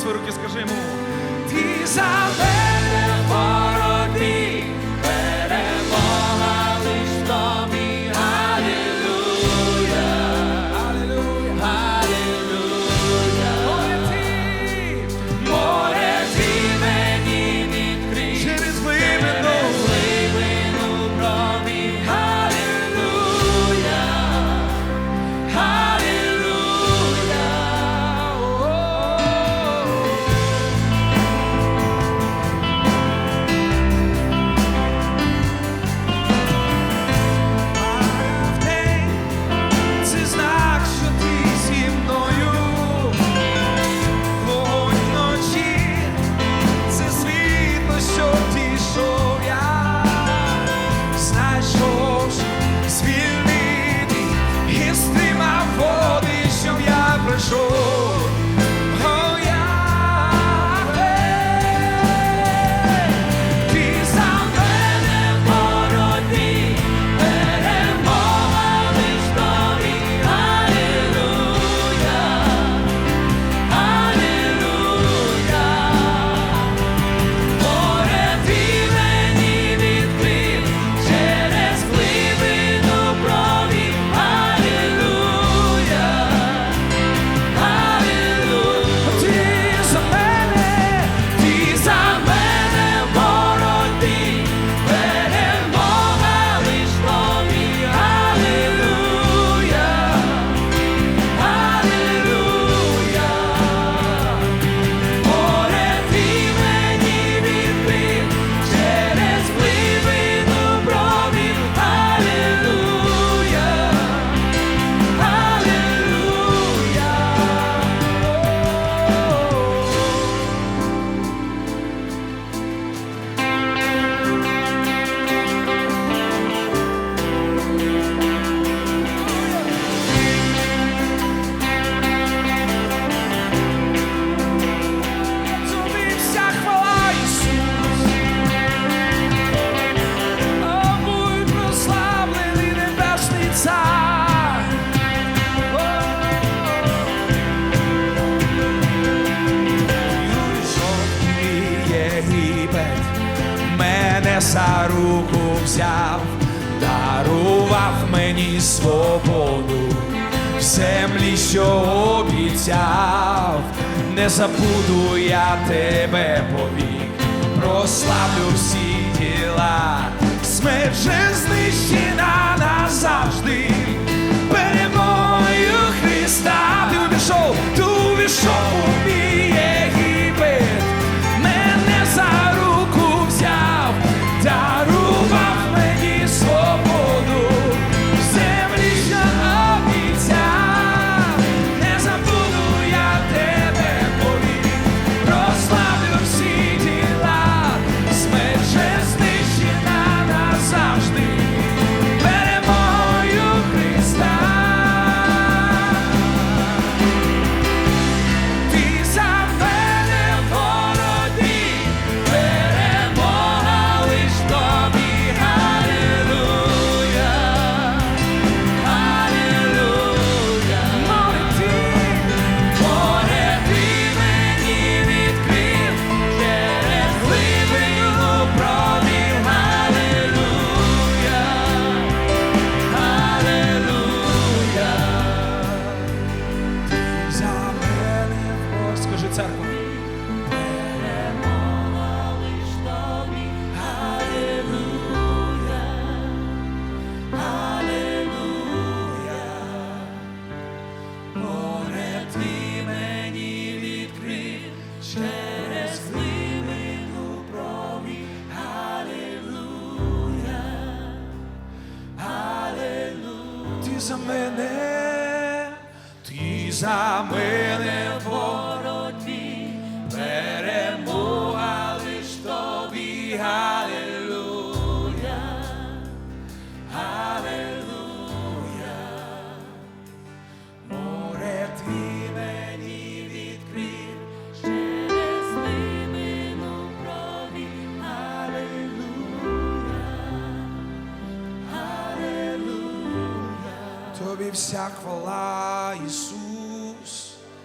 Свои руки, скажи ему ти за мене. За руку взяв, дарував мені свободу, в землі, що обіцяв, не забуду я тебе повік, прославлю всі діла, смерть же знищена назавжди. за мене, ти за мене Бог. blijf zacht verlaat je.